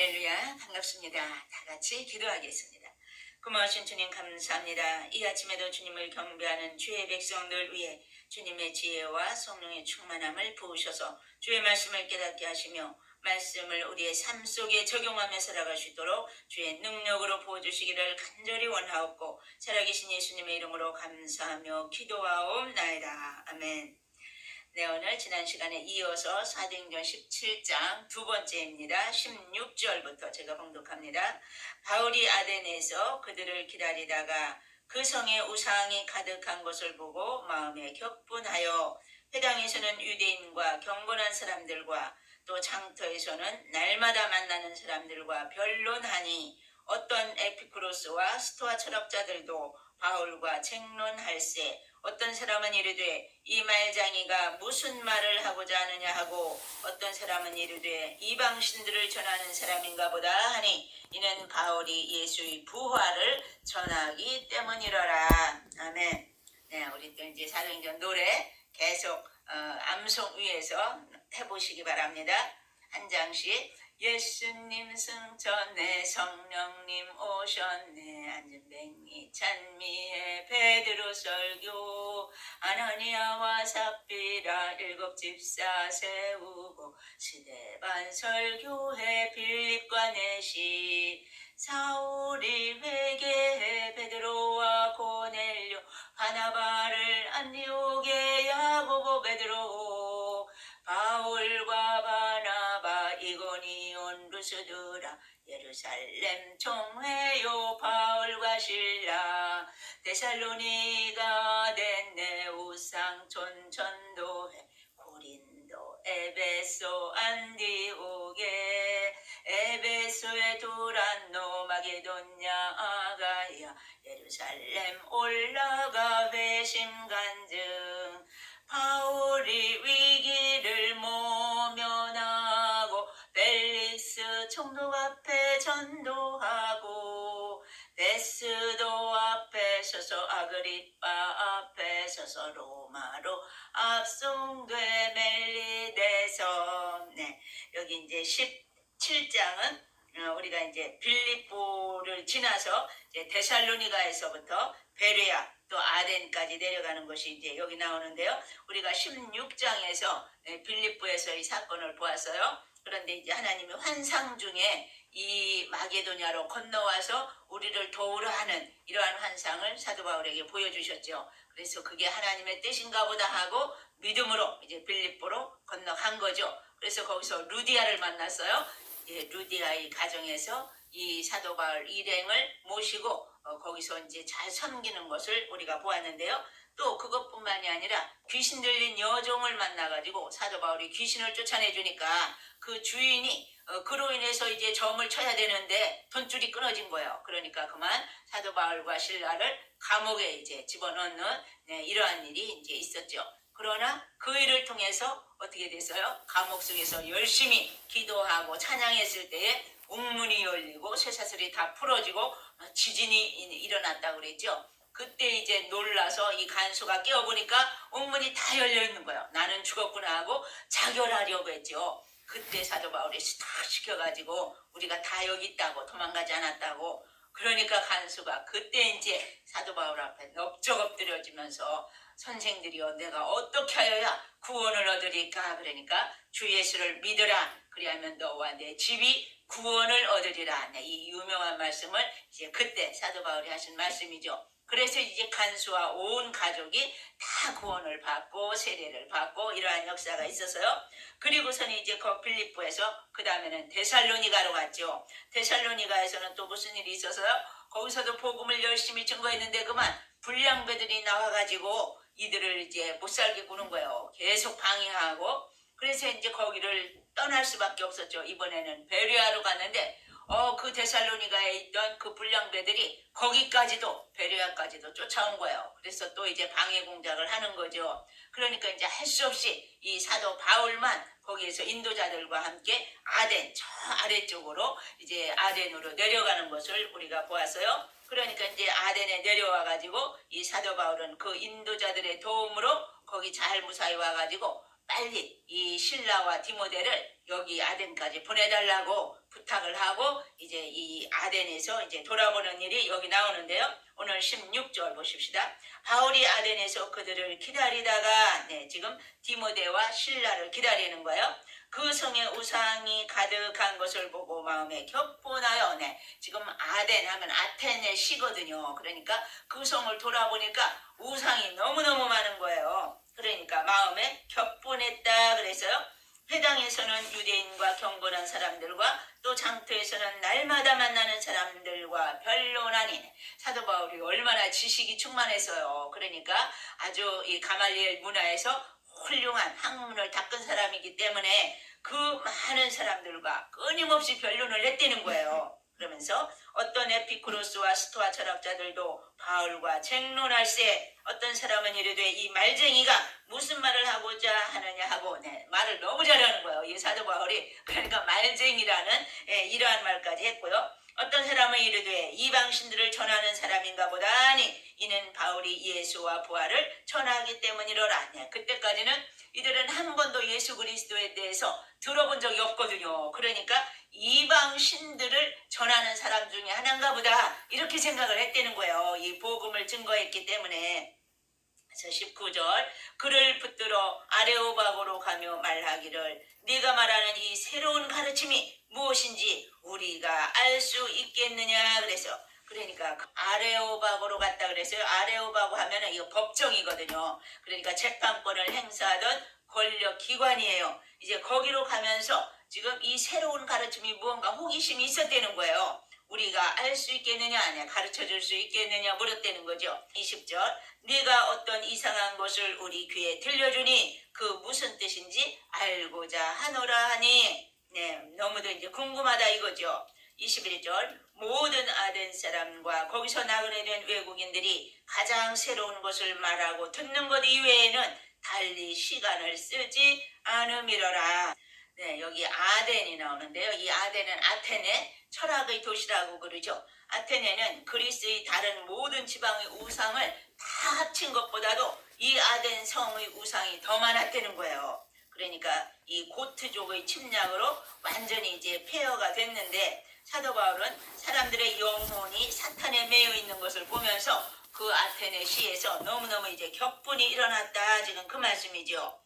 할렐루야 반갑습니다. 다 같이 기도하겠습니다. 고마우신 주님 감사합니다. 이 아침에도 주님을 경배하는 주의 백성들 위해 주님의 지혜와 성령의 충만함을 부으셔서 주의 말씀을 깨닫게 하시며 말씀을 우리의 삶 속에 적용하며 살아갈 수 있도록 주의 능력으로 부어주시기를 간절히 원하옵고 살아계신 예수님의 이름으로 감사하며 기도하옵나이다. 아멘. 네, 오늘 지난 시간에 이어서 사도행전 17장 두 번째입니다. 16절부터 제가 봉독합니다. 바울이 아덴에서 그들을 기다리다가 그 성에 우상이 가득한 것을 보고 마음에 격분하여 회당에서는 유대인과 경건한 사람들과 또 장터에서는 날마다 만나는 사람들과 변론하니 어떤 에피쿠로스와 스토아 철학자들도 바울과 책론할세 어떤 사람은 이르되 이 말장이가 무슨 말을 하고자 하느냐? 하고 어떤 사람은 이르되 이방신들을 전하는 사람인가 보다. 하니 이는 바울이 예수의 부활을 전하기 때문이러라. 아멘. 네 우리 또 이제 사도행전 노래 계속 어, 암송 위에서 해보시기 바랍니다. 한 장씩 예수님 승천에 성령님 오셨네. 안전뱅이 찬미에 베드로 설교. 아나니아와 삽비라 일곱 집사 세우고 스데반 설교해 빌립과 내시. 사울이 회개해 베드로와 고넬료 바나바를 안디옥에 야고보 베드로. 바울과 바 나바 이고니온 루스드라 예루살렘 총회요 바울과 신라. 데살로니가 덴네 우상촌 전도회 고린도 에베소 안디오게 에베소에 두란노 마게도냐 아가야. 예루살렘 올라가 배신간증 바울이 위기를 모 총독 앞에 전도하고 베스도 앞에 서서 아그리빠 앞에 서서 로마로 압송돼 멜리데서 네 여기 이제 17장은 어, 우리가 이제 빌립보를 지나서 이제 데살로니가에서부터 베레아 또 아덴까지 내려가는 것이 이제 여기 나오는데요. 우리가 16장에서 빌립보에서 이 사건을 보았어요. 그런데 이제 하나님의 환상 중에 이 마게도냐로 건너와서 우리를 도우려 하는 이러한 환상을 사도 바울에게 보여주셨죠. 그래서 그게 하나님의 뜻인가 보다 하고 믿음으로 이제 빌립보로 건너간 거죠. 그래서 거기서 루디아를 만났어요. 예, 루디아의 가정에서 이 사도 바울 일행을 모시고 어, 거기서 이제 잘 섬기는 것을 우리가 보았는데요. 또 그것뿐만이 아니라 귀신 들린 여종을 만나가지고 사도 바울이 귀신을 쫓아내 주니까 그 주인이 어, 그로 인해서 이제 점을 쳐야 되는데 돈줄이 끊어진 거예요. 그러니까 그만 사도 바울과 신라를 감옥에 이제 집어넣는 네, 이러한 일이 이제 있었죠. 그러나 그 일을 통해서 어떻게 됐어요? 감옥 속에서 열심히 기도하고 찬양했을 때에 웅문이 열리고 쇠사슬이 다 풀어지고 어, 지진이 이- 일어났다고 그랬죠. 그때 이제 놀라서 이 간수가 깨어보니까 옥문이 다 열려 있는 거예요. 나는 죽었구나 하고 자결하려고 했죠. 그때 사도 바울이 딱 시켜가지고 우리가 다 여기 있다고 도망가지 않았다고 그러니까 간수가 그때 이제 사도 바울 앞에 넙적 엎드려지면서 선생들이여 내가 어떻게 하여야 구원을 얻으리까 그러니까 주 예수를 믿으라 그리하면 너와 내 집이 구원을 얻으리라 네, 이 유명한 말씀을 이제 그때 사도 바울이 하신 말씀이죠. 그래서 이제 간수와 온 가족이 다 구원을 받고 세례를 받고 이러한 역사가 있어서요. 그리고서는 이제 그 빌립보에서 그 다음에는 데살로니가로 갔죠. 데살로니가에서는 또 무슨 일이 있어서요. 거기서도 복음을 열심히 증거했는데 그만 불량배들이 나와가지고 이들을 이제 못 살게 구는 거예요. 계속 방해하고 그래서 이제 거기를 떠날 수밖에 없었죠. 이번에는 베리아로 갔는데 어 그 데살로니가에 있던 그 불량배들이 거기까지도 베리아까지도 쫓아온 거예요. 그래서 또 이제 방해 공작을 하는 거죠. 그러니까 이제 할 수 없이 이 사도 바울만 거기에서 인도자들과 함께 아덴 저 아래쪽으로 이제 아덴으로 내려가는 것을 우리가 보았어요. 그러니까 이제 아덴에 내려와 가지고 이 사도 바울은 그 인도자들의 도움으로 거기 잘 무사히 와 가지고 빨리 이 신라와 디모데를 여기 아덴까지 보내달라고 부탁을 하고 이제 이 아덴에서 이제 돌아보는 일이 여기 나오는데요. 오늘 16절 보십시다. 바울이 아덴에서 그들을 기다리다가 네, 지금 디모데와 신라를 기다리는 거예요. 그 성에 우상이 가득한 것을 보고 마음에 격분하여 네, 지금 아덴 하면 아테네 시거든요. 그러니까 그 성을 돌아보니까 우상이 너무너무 많은 거예요. 그러니까 마음에 격분했다 그래서요. 회당에서는 유대인과 경건한 사람들과 또 장터에서는 날마다 만나는 사람들과 변론하니 사도 바울이 얼마나 지식이 충만했어요. 그러니까 아주 이 가말리엘 문화에서 훌륭한 학문을 닦은 사람이기 때문에 그 많은 사람들과 끊임없이 변론을 했다는 거예요. 그러면서 어떤 에피쿠로스와 스토아 철학자들도 바울과 쟁론할세 어떤 사람은 이르되 이 말쟁이가 무슨 말을 하고자 하느냐 하고 네, 말을 너무 잘하는 거예요. 이 사도 바울이 그러니까 말쟁이라는 예, 이러한 말까지 했고요. 어떤 사람은 이르되 이방신들을 전하는 사람인가 보다니 이는 바울이 예수와 부활을 전하기 때문이로라. 네, 그때까지는 이들은 한 번도 예수 그리스도에 대해서 들어본 적이 없거든요. 그러니까 이방 신들을 전하는 사람 중에 하나인가 보다 이렇게 생각을 했다는 거예요. 이 복음을 증거했기 때문에. 그래서 19절 그를 붙들어 아레오박으로 가며 말하기를 네가 말하는 이 새로운 가르침이 무엇인지 우리가 알 수 있겠느냐 그래서 그러니까 그 아레오박으로 갔다 그랬어요. 아레오바고 하면은 이거 법정이거든요. 그러니까 재판권을 행사하던 권력 기관이에요. 이제 거기로 가면서 지금 이 새로운 가르침이 무언가 호기심이 있었다는 거예요. 우리가 알 수 있겠느냐 아니야 가르쳐 줄 수 있겠느냐 물었다는 거죠. 20절 네가 어떤 이상한 것을 우리 귀에 들려주니 그 무슨 뜻인지 알고자 하노라 하니 네 너무도 이제 궁금하다 이거죠. 21절 모든 아덴 사람과 거기서 나그네 된 외국인들이 가장 새로운 것을 말하고 듣는 것 이외에는 달리 시간을 쓰지 않음이러라. 네, 여기 아덴이 나오는데요. 이 아덴은 아테네 철학의 도시라고 그러죠. 아테네는 그리스의 다른 모든 지방의 우상을 다 합친 것보다도 이 아덴 성의 우상이 더 많았다는 거예요. 그러니까 이 고트족의 침략으로 완전히 이제 폐허가 됐는데 사도 바울은 사람들의 영혼이 사탄에 매여 있는 것을 보면서 그 아테네 시에서 너무너무 이제 격분이 일어났다 지금 그 말씀이죠.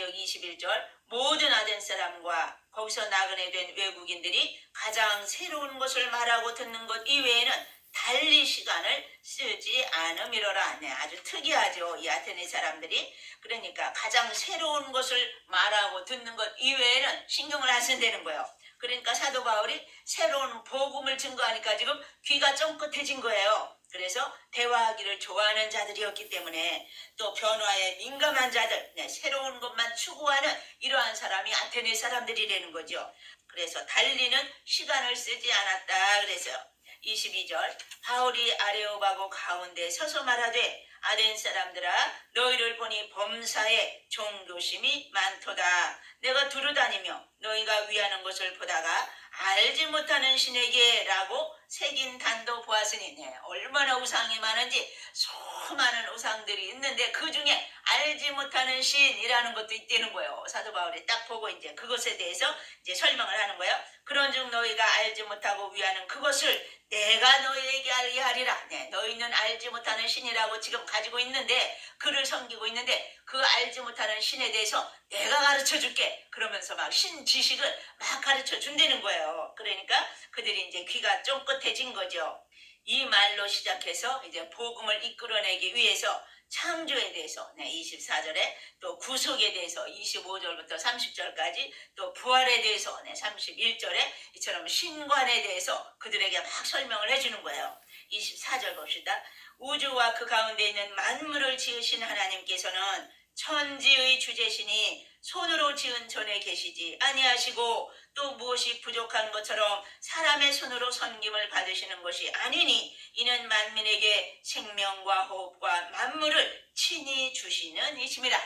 여기 21절 모든 아덴 사람과 거기서 나그네 된 외국인들이 가장 새로운 것을 말하고 듣는 것 이외에는 달리 시간을 쓰지 않음이로라. 네, 아주 특이하죠. 이 아테네 사람들이. 그러니까 가장 새로운 것을 말하고 듣는 것 이외에는 신경을 안 쓴다는 거예요. 그러니까 사도 바울이 새로운 복음을 증거하니까 지금 귀가 쫑긋해진 거예요. 그래서 대화하기를 좋아하는 자들이었기 때문에 또 변화에 민감한 자들, 네, 새로운 것만 추구하는 이러한 사람이 아테네 사람들이라는 거죠. 그래서 달리는 시간을 쓰지 않았다 그래서요. 22절 바울이 아레오바고 가운데 서서 말하되 아덴 사람들아 너희를 보니 범사에 종교심이 많도다 내가 두루 다니며 너희가 위하는 것을 보다가 알지 못하는 신에게라고 새긴 단도 보았으니 네, 얼마나 우상이 많은지 수많은 우상들이 있는데 그 중에 알지 못하는 신이라는 것도 있다는 거예요. 사도 바울이 딱 보고 이제 그것에 대해서 이제 설명을 하는 거예요. 그런즉 너희가 알지 못하고 위하는 그것을 내가 너희에게 알게 하리라. 네, 너희는 알지 못하는 신이라고 지금 가지고 있는데 그를 섬기고 있는데 그 알지 못하는 신에 대해서 내가 가르쳐 줄게. 그러면서 막 신 지식을 막 가르쳐 준다는 거예요. 그러니까 그들이 이제 귀가 쫑긋해진 거죠. 이 말로 시작해서 이제 복음을 이끌어내기 위해서 창조에 대해서 네, 24절에 또 구속에 대해서 25절부터 30절까지 또 부활에 대해서 네, 31절에 이처럼 신관에 대해서 그들에게 막 설명을 해주는 거예요. 24절 봅시다. 우주와 그 가운데 있는 만물을 지으신 하나님께서는 천지의 주제시니 손으로 지은 전에 계시지 아니하시고 또 무엇이 부족한 것처럼 사람의 손으로 섬김을 받으시는 것이 아니니 이는 만민에게 생명과 호흡과 만물을 친히 주시는 이심이라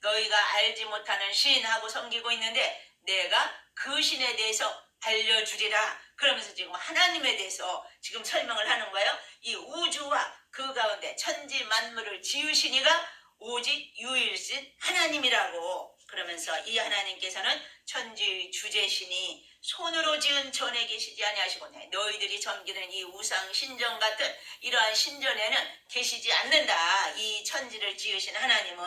너희가 알지 못하는 신하고 섬기고 있는데 내가 그 신에 대해서 알려주리라. 그러면서 지금 하나님에 대해서 지금 설명을 하는 거예요. 이 우주와 그 가운데 천지 만물을 지으시니가 오직 유일신 하나님이라고 그러면서 이 하나님께서는 천지의 주제시니 손으로 지은 전에 계시지 아니하시고 네, 너희들이 섬기는 이 우상 신전 같은 이러한 신전에는 계시지 않는다. 이 천지를 지으신 하나님은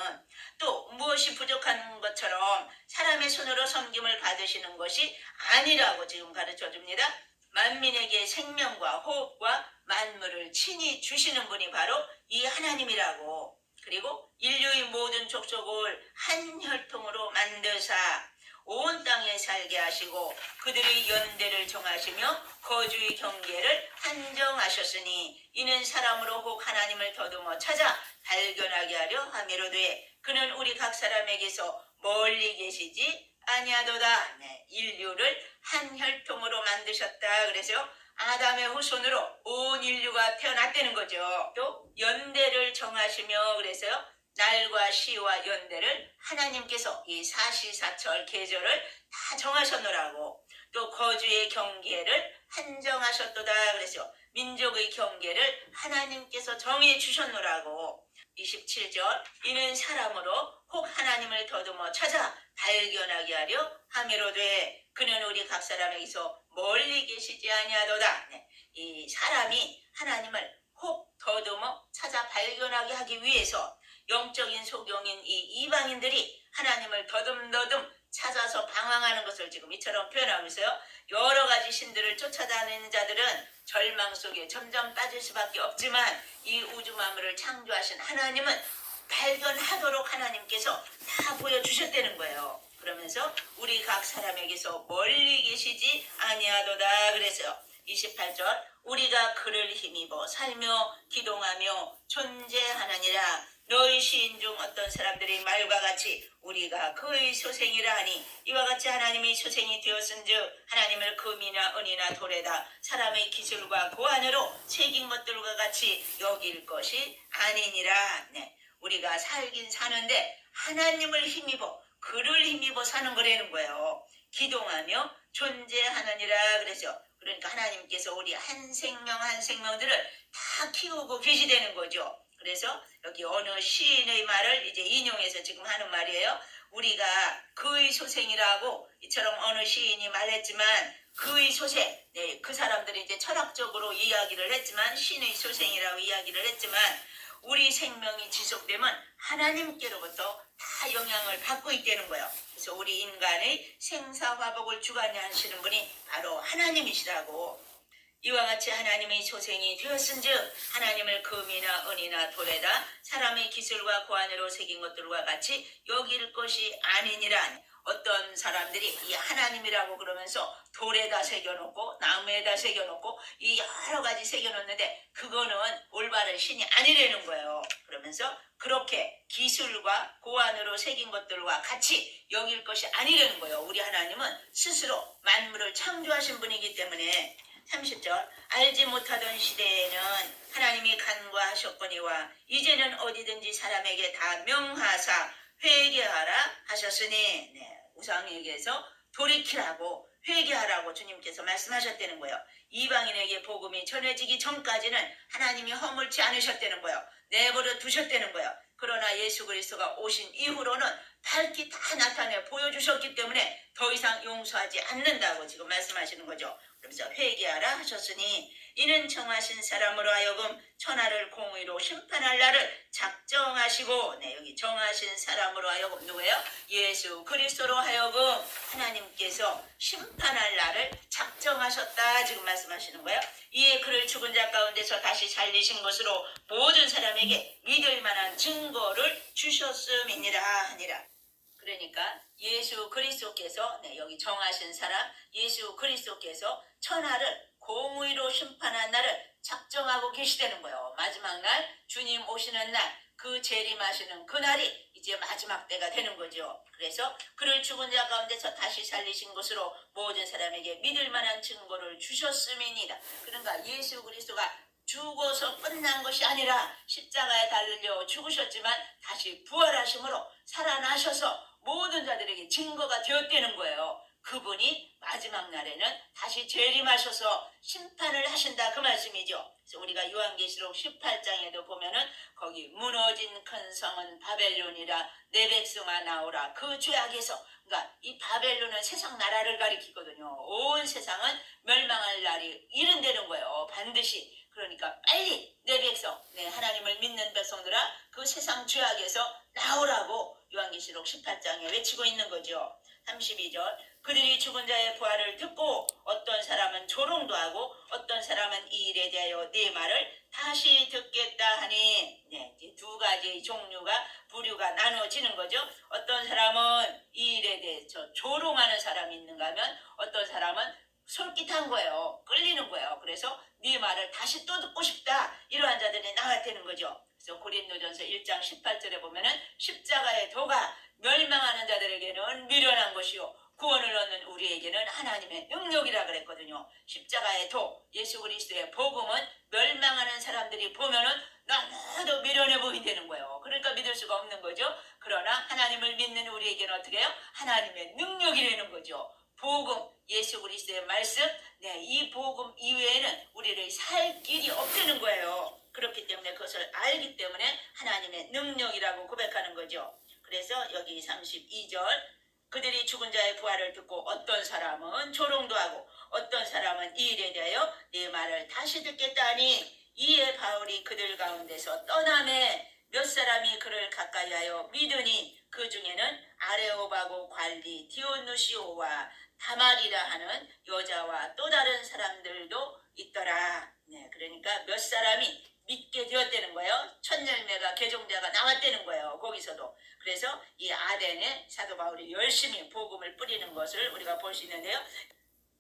또 무엇이 부족한 것처럼 사람의 손으로 섬김을 받으시는 것이 아니라고 지금 가르쳐 줍니다. 만민에게 생명과 호흡과 만물을 친히 주시는 분이 바로 이 하나님이라고 그리고 인류의 모든 족속을 한 혈통으로 만드사 온 땅에 살게 하시고 그들의 연대를 정하시며 거주의 경계를 한정하셨으니 이는 사람으로 혹 하나님을 더듬어 찾아 발견하게 하려 함이로되 그는 우리 각 사람에게서 멀리 계시지 아니하도다. 네, 인류를 한 혈통으로 만드셨다. 그래서 아담의 후손으로 온 인류가 태어났다는 거죠. 또 연대를 정하시며 그래서요 날과 시와 연대를 하나님께서 이 사시사철 계절을 다 정하셨노라고. 또 거주의 경계를 한정하셨도다. 그래서 민족의 경계를 하나님께서 정해 주셨노라고. 27절 이는 사람으로 혹 하나님을 더듬어 찾아 발견하게 하려 함이로되 그는 우리 각 사람에게서 멀리 계시지 아니하도다 네, 이 사람이 하나님을 혹 더듬어 찾아 발견하게 하기 위해서 영적인 소경인 이 이방인들이 하나님을 더듬더듬 찾아서 방황하는 것을 지금 이처럼 표현하고 있어요. 여러 가지 신들을 쫓아다니는 자들은 절망 속에 점점 빠질 수밖에 없지만 이 우주 만물을 창조하신 하나님은 발견하도록 하나님께서 다 보여주셨다는 거예요. 그러면서 우리 각 사람에게서 멀리 계시지 아니하도다 그래서 28절 우리가 그를 힘입어 살며 기동하며 존재하느니라 너희 시인 중 어떤 사람들이 말과 같이 우리가 그의 소생이라 하니 이와 같이 하나님의 소생이 되었은즉 하나님을 금이나 은이나 돌에다 사람의 기술과 고안으로 새긴 것들과 같이 여길 것이 아니니라 네. 우리가 살긴 사는데 하나님을 힘입어 그를 힘입어 사는 거라는 거예요 기동하며 존재하느니라 그래서 그러니까 하나님께서 우리 한 생명 한 생명들을 다 키우고 계시다는 거죠. 그래서 여기 어느 시인의 말을 이제 인용해서 지금 하는 말이에요. 우리가 그의 소생이라고 이처럼 어느 시인이 말했지만 그의 소생, 네, 그 사람들이 이제 철학적으로 이야기를 했지만 신의 소생이라고 이야기를 했지만 우리 생명이 지속되면 하나님께로부터 다 영향을 받고 있다는 거예요. 그래서 우리 인간의 생사화복을 주관하시는 분이 바로 하나님이시라고. 이와 같이 하나님의 소생이 되었은즉 하나님을 금이나 은이나 돌에다 사람의 기술과 고안으로 새긴 것들과 같이 여길 것이 아니니라. 어떤 사람들이 이 하나님이라고 그러면서 돌에다 새겨놓고 나무에다 새겨놓고 이 여러 가지 새겨놓는데 그거는 올바른 신이 아니라는 거예요. 그러면서 그렇게 기술과 고안으로 새긴 것들과 같이 여길 것이 아니라는 거예요. 우리 하나님은 스스로 만물을 창조하신 분이기 때문에 30절 알지 못하던 시대에는 하나님이 간과하셨거니와 이제는 어디든지 사람에게 다 명하사 회개하라 하셨으니 네, 우상에게서 돌이키라고 회개하라고 주님께서 말씀하셨다는 거예요. 이방인에게 복음이 전해지기 전까지는 하나님이 허물지 않으셨다는 거예요. 내버려 두셨다는 거예요. 그러나 예수 그리스도가 오신 이후로는 밝히 다 나타내 보여주셨기 때문에 더 이상 용서하지 않는다고 지금 말씀하시는 거죠. 그러면서 회개하라 하셨으니 이는 정하신 사람으로 하여금 천하를 공의로 심판할 날을 작정하시고 네 여기 정하신 사람으로 하여금 누구예요? 예수 그리스도로 하여금 하나님께서 심판할 날을 작정하셨다 지금 말씀하시는 거예요. 이에 그를 죽은 자 가운데서 다시 살리신 것으로 모든 사람에게 믿을 만한 증거를 주셨음이니라 하니라. 그러니까 예수 그리스도께서 네, 여기 정하신 사람 예수 그리스도께서 천하를 공의로 심판한 날을 작정하고 계시다는 거예요. 마지막 날 주님 오시는 날 그 재림하시는 그날이 이제 마지막 때가 되는 거죠. 그래서 그를 죽은 자 가운데서 다시 살리신 것으로 모든 사람에게 믿을 만한 증거를 주셨음이니라. 그러니까 예수 그리스도가 죽어서 끝난 것이 아니라 십자가에 달려 죽으셨지만 다시 부활하심으로 살아나셔서 모든 자들에게 증거가 되었다는 거예요. 그분이 마지막 날에는 다시 재림하셔서 심판을 하신다 그 말씀이죠. 우리가 요한계시록 18장에도 보면은 거기 무너진 큰 성은 바벨론이라 내 백성아 나오라 그 죄악에서 그러니까 이 바벨론은 세상 나라를 가리키거든요. 온 세상은 멸망할 날이 이른다는 거예요. 반드시 그러니까 빨리 내 백성, 네, 하나님을 믿는 백성들아 그 세상 죄악에서 나오라고 요한계시록 18장에 외치고 있는 거죠. 32절 그들이 죽은 자의 부활을 듣고 어떤 사람은 조롱도 하고 어떤 사람은 이 일에 대하여 네 말을 다시 듣겠다 하니 네, 이제 두 가지 종류가 부류가 나눠지는 거죠. 어떤 사람은 이 일에 대해서 조롱하는 사람이 있는가 하면 어떤 사람은 솔깃한 거예요. 끌리는 거예요. 그래서 네 말을 다시 또 듣고 싶다. 이러한 자들이 나왔다는 거죠. 그래서 고린도전서 1장 18절에 보면은 십자가의 도가 멸망하는 자들에게는 미련한 것이요 구원을 얻는 우리에게는 하나님의 능력이라 그랬거든요. 십자가의 도 예수 그리스도의 복음은 멸망하는 사람들이 보면은 너무도 미련해 보인다는 거예요. 그러니까 믿을 수가 없는 거죠. 그러나 하나님을 믿는 우리에게는 어떻게 해요? 하나님의 능력이라는 거죠. 복음, 예수 그리스도의 말씀, 네, 이 복음 이외에는 우리를 살 길이 없다는 거예요. 그렇기 때문에 그것을 알기 때문에 하나님의 능력이라고 고백하는 거죠. 그래서 여기 32절 그들이 죽은 자의 부활을 듣고 어떤 사람은 조롱도 하고 어떤 사람은 이 일에 대하여 네 말을 다시 듣겠다 하니 이에 바울이 그들 가운데서 떠남에 몇 사람이 그를 가까이 하여 믿으니 그 중에는 아레오바고 관리 디오누시오와 다말이라 하는 여자와 또 다른 사람들도 있더라. 네, 그러니까 몇 사람이 믿게 되었다는 거예요. 첫 열매가 개종자가 나왔다는 거예요. 거기서도. 그래서 이 아덴에 사도 바울이 열심히 복음을 뿌리는 것을 우리가 볼 수 있는데요.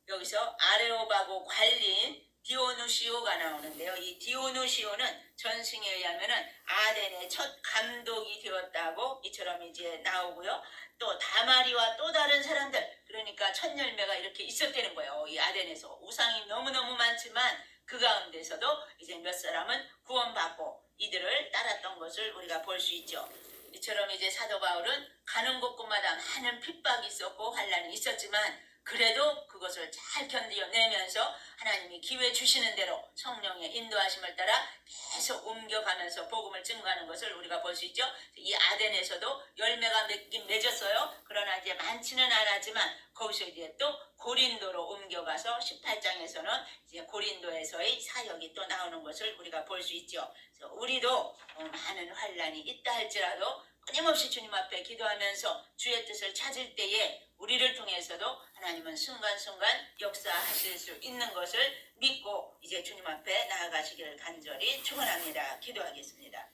여기서 아레오바고 관리인 디오누시오가 나오는데요. 이 디오누시오는 전승에 의하면은 아덴의 첫 감독이 되었다고 이처럼 이제 나오고요. 또 다마리와 또 다른 사람들 그러니까 첫 열매가 이렇게 있었다는 거예요. 이 아덴에서 우상이 너무너무 많지만 그 가운데서도 이제 몇 사람은 구원받고 이들을 따랐던 것을 우리가 볼 수 있죠. 이처럼 이제 사도 바울은 가는 곳곳마다 많은 핍박이 있었고 환란이 있었지만 그래도 그것을 잘 견뎌내면서 하나님이 기회 주시는 대로 성령의 인도하심을 따라 계속 옮겨가면서 복음을 증거하는 것을 우리가 볼 수 있죠. 이 아덴에서도 열매가 맺긴 맺었어요. 그러나 이제 많지는 않았지만 거기서 이제 또 고린도로 옮겨가서 18장에서는 이제 고린도에서의 사역이 또 나오는 것을 우리가 볼 수 있죠. 우리도 어, 많은 환란이 있다 할지라도 끊임없이 주님 앞에 기도하면서 주의 뜻을 찾을 때에 우리를 통해서도 하나님은 순간순간 역사하실 수 있는 것을 믿고 이제 주님 앞에 나아가시기를 간절히 축원합니다. 기도하겠습니다.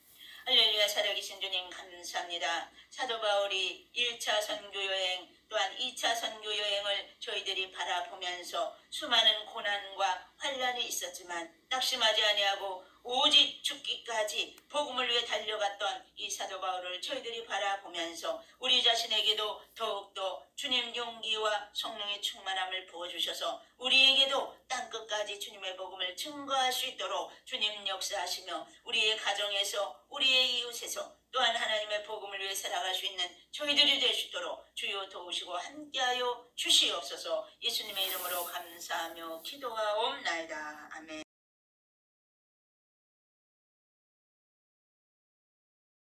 할렐루야 살아계신 주님 감사합니다. 사도 바울이 1차 선교 여행 또한 2차 선교 여행을 저희들이 바라보면서 수많은 고난과 환란이 있었지만 낙심하지 아니하고 오직 죽기까지 복음을 위해 달려갔던 이 사도 바울을 저희들이 바라보면서 우리 자신에게도 더욱더 주님 용기와 성령의 충만함을 부어주셔서 우리에게도 땅끝까지 주님의 복음을 증거할 수 있도록 주님 역사하시며 우리의 가정에서 우리의 이웃에서 또한 하나님의 복음을 위해 살아갈 수 있는 저희들이 될 수 있도록 주여 도우시고 함께하여 주시옵소서 예수님의 이름으로 감사하며 기도하옵나이다. 아멘.